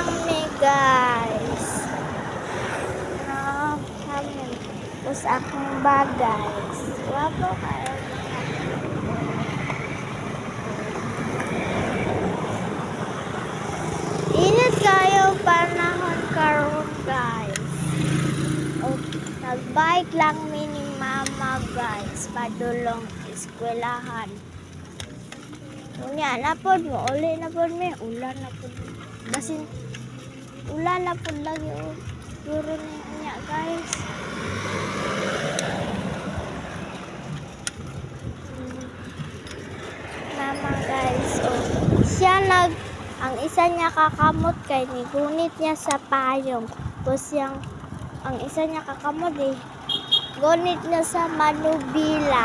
kami guys. Ano kami. Tapos akong ba, bagay. Wapo kayo. Init kayo panahon karon guys. O, nagbike lang mini mama guys. Padulong eskwelahan. Unya na pod mo, uli na pod mi, ulan na pod. Basin ulan na pod lagi o. Puro na niya guys. Mama guys, oh. Siya nag ang isa niya kakamot kay ni gunit niya sa payong. Tapos yung ang isa niya kakamot eh. Gunit niya sa manubila.